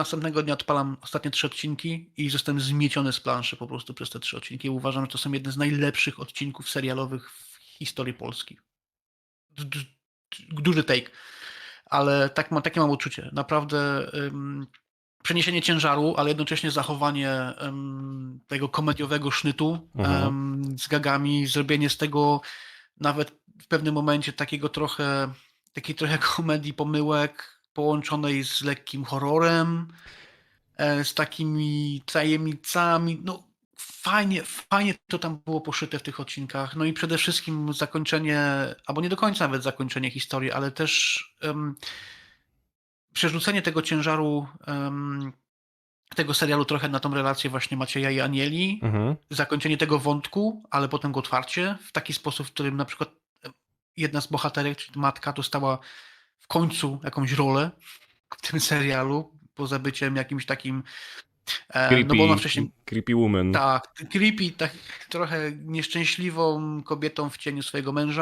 następnego dnia odpalam ostatnie trzy odcinki i zostałem zmieciony z planszy po prostu przez te trzy odcinki. Uważam, że to są jedne z najlepszych odcinków serialowych w historii Polski. Duży take. Ale tak mam, takie mam uczucie. Naprawdę ym, przeniesienie ciężaru, ale jednocześnie zachowanie ym, tego komediowego sznytu Mhm. ym, z gagami, zrobienie z tego nawet w pewnym momencie takiego trochę, takiej trochę komedii pomyłek połączonej z lekkim horrorem, e, z takimi tajemnicami. No, fajnie, fajnie to tam było poszyte w tych odcinkach. No i przede wszystkim zakończenie, albo nie do końca nawet zakończenie historii, ale też em, przerzucenie tego ciężaru em, tego serialu trochę na tą relację właśnie Macieja i Anieli, Mhm. zakończenie tego wątku, ale potem go otwarcie w taki sposób, w którym na przykład jedna z bohaterek, czyli matka, dostała końcu jakąś rolę w tym serialu, poza byciem jakimś takim e, Creepy, no bo ona wcześniej creepy woman. tak, creepy, tak trochę nieszczęśliwą kobietą w cieniu swojego męża.